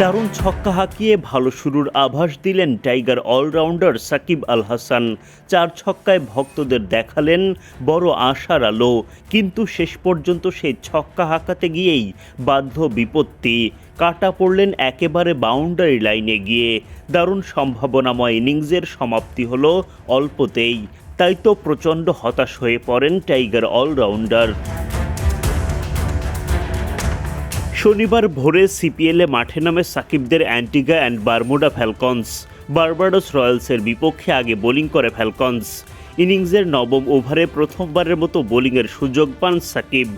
দারুণ ছক্কা হাঁকিয়ে ভালো শুরুর আভাস দিলেন টাইগার অলরাউন্ডার সাকিব আল হাসান। চার ছক্কায় ভক্তদের দেখালেন বড় আশার আলো, কিন্তু শেষ পর্যন্ত সেই ছক্কা হাঁকাতে গিয়েই বাধ্য বিপত্তি। কাটা পড়লেন একেবারে বাউন্ডারি লাইনে গিয়ে। দারুণ সম্ভাবনাময় ইনিংসের সমাপ্তি হলো অল্পতেই। তাই তো প্রচণ্ড হতাশ হয়ে পড়েন টাইগার অলরাউন্ডার। শনিবার ভোরে সিপিএলে মাঠে নামে সাকিবদের Antigua and Barbuda Falcons. Barbados রয়্যালসের বিপক্ষে আগে বোলিং করে ফ্যালকনস। ইনিংসের নবম ওভারে প্রথমবারের মতো বোলিংয়ের সুযোগ পান সাকিব।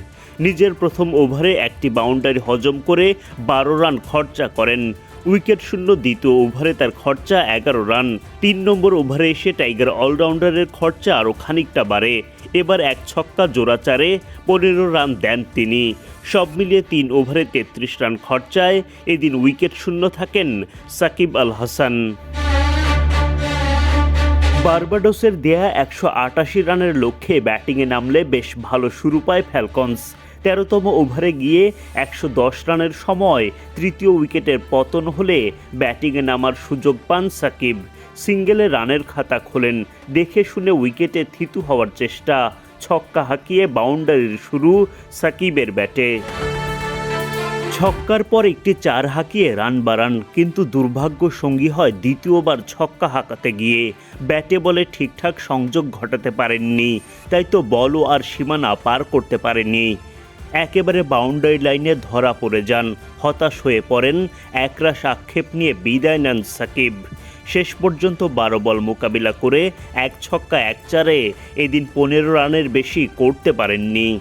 নিজের প্রথম ওভারে একটি বাউন্ডারি হজম করে বারো রান খরচা করেন। উইকেট শূন্য, দ্বিতীয় ওভারে তার খরচা এগারো রান। তিন নম্বর ওভারে এসে টাইগার অলরাউন্ডারের খরচা আরও খানিকটা বাড়ে। এবার এক ছক্কা জোড়াচারে পনেরো রান দেন তিনি। সব মিলিয়ে তিন ওভারে তেত্রিশ রান খরচায় এদিন উইকেট শূন্য থাকেন সাকিব আল হাসান। বার্বাডোসের দেয়া একশো আটাশি রানের লক্ষ্যে ব্যাটিংয়ে নামলে বেশ ভালো শুরু পায় ফ্যালকনস। তেরোতম ওভারে গিয়ে একশো দশ রানের সময় তৃতীয় উইকেটের পতন হলে ব্যাটিংয়ে নামার সুযোগ পান সাকিব। সিঙ্গেলে রানের খাতা খোলেন। দেখে শুনে উইকেটে থিতু হওয়ার চেষ্টা, ছক্কা হাঁকিয়ে বাউন্ডারির শুরু সাকিবের ব্যাটে। ছক্কার পর একটি চার হাঁকিয়ে রান বাড়ান, কিন্তু দুর্ভাগ্য সঙ্গী হয় দ্বিতীয়বার ছক্কা হাঁকাতে গিয়ে। ব্যাটে বলে ঠিকঠাক সংযোগ ঘটাতে পারেননি, তাই তো বলও আর সীমানা পার করতে পারেনি একেবারে বাউন্ডারি লাইনে ধরা পড়ে যান। হতাশ হয়ে পড়েন, একরাশ আক্ষেপ নিয়ে বিদায় নেন সাকিব। শেষ পর্যন্ত বারো বল মোকাবিলা করে এক ছক্কা এক চারে এদিন পনেরো রানের বেশি করতে পারেননি।